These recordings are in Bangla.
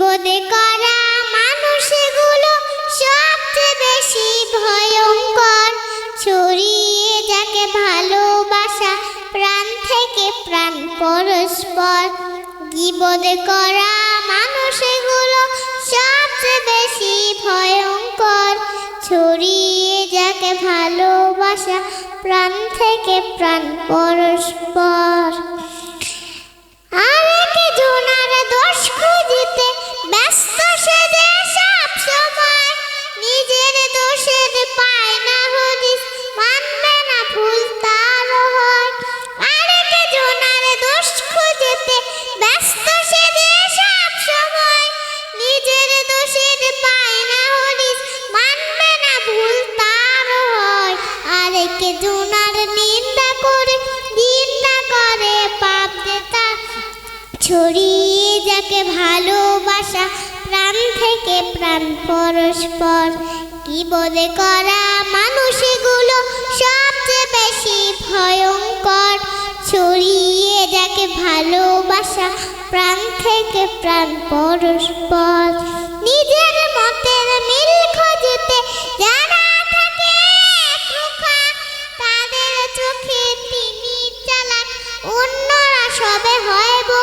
বোধে করা মানুষগুলো সবচেয়ে বেশি ভয়ঙ্কর। ছড়িয়ে যাকে ভালোবাসা, প্রাণ থেকে প্রাণ পরস্পর। বোধে করা মানুষগুলো সবচেয়ে বেশি ভয়ঙ্কর। ছড়িয়ে যাকে ভালোবাসা, প্রাণ থেকে প্রাণ পরস্পর। জনার নিন্দা করে নিন্দা করে পাপ তার ছড়িয়ে যাকে ভালোবাসা, প্রাণ থেকে প্রাণ পরস্পর। কি বলে করা মানুষগুলো সবচেয়ে বেশি ভয়ঙ্কর। ছড়িয়ে যাকে ভালোবাসা, প্রাণ থেকে প্রাণ পরস্পর। নিজের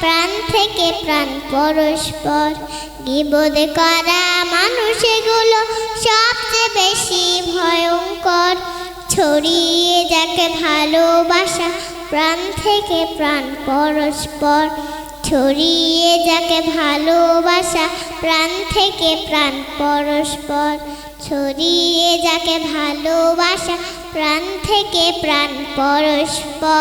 প্রাণ থেকে প্রাণ পরস্পর গিবদে করা মানুষগুলো সবচেয়ে বেশি ভয়ঙ্কর। ছড়িয়ে যাকে ভালোবাসা, প্রাণ থেকে প্রাণ পরস্পর। ছড়িয়ে যাকে ভালোবাসা, প্রাণ থেকে প্রাণ পরস্পর। ছড়িয়ে যাকে ভালোবাসা, প্রাণ থেকে প্রাণ পরস্পর।